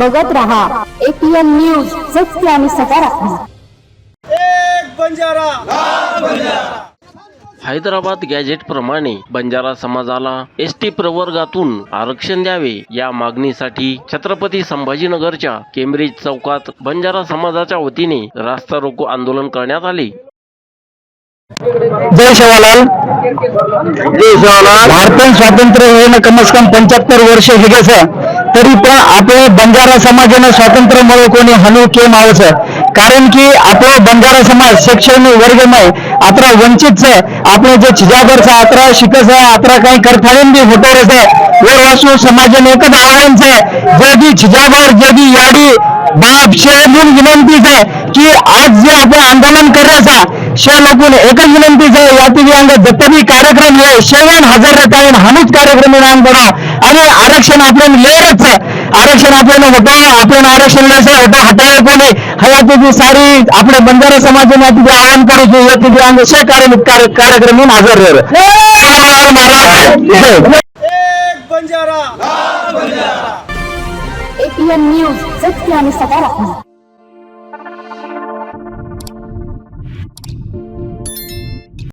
बघत रहा. APN news सत्य आणि सकारात्मक. एक बंजारा. हैदराबाद गॅजेट प्रमाणे बंजारा समाजाला एस टी प्रवर्गातून आरक्षण द्यावे या मागणीसाठी छत्रपती संभाजीनगरच्या केम्ब्रिज चौकात बंजारा समाजाच्या वतीने रास्ता रोको आंदोलन करण्यात आले. जय शिवालाल जय शिवालाल भारतीय स्वातंत्र्य होऊन कमीत कम पंच्याहत्तर वर्ष તરી પણ આપણે બંજારા સમાજ અને સ્વાતંત્ર મળકોની હનુ કેમ આવે કારણ કે આપણો બંજારા સમાજ શિક્ષણની વર્ગમાં આપણા વંચિત છે. આપણે જે છિજાગર છે, આત્રા શીખે છે, આત્રા કઈ કરફાળીને બી હોટો રહે છે. એ વસ્તુ નું એક જ આહવાન છે. જ્યાંથી છિજાગર, જ્યાંથી યાડી બાપ છે વિનંતી છે. की आज जे आपण आंदोलन करायचा शा लोकून एकच विनंती आहे या तिघी अंग जत्तरी कार्यक्रम हे शेवण हजार रकायन हानूच कार्यक्रम नाम करा आणि आरक्षण आपण लेरच आरक्षण आपण होतो आपण आरक्षण लेसे होतो हटाया कोणी? हया तुझी सारी आपले बंजारा समाजाने तुझे आवाहन करू या तिघी अंग शे कार्यक्रम हजर राहत बंजारा. एपीएम न्यूज सत्य आणि सकारात्मक.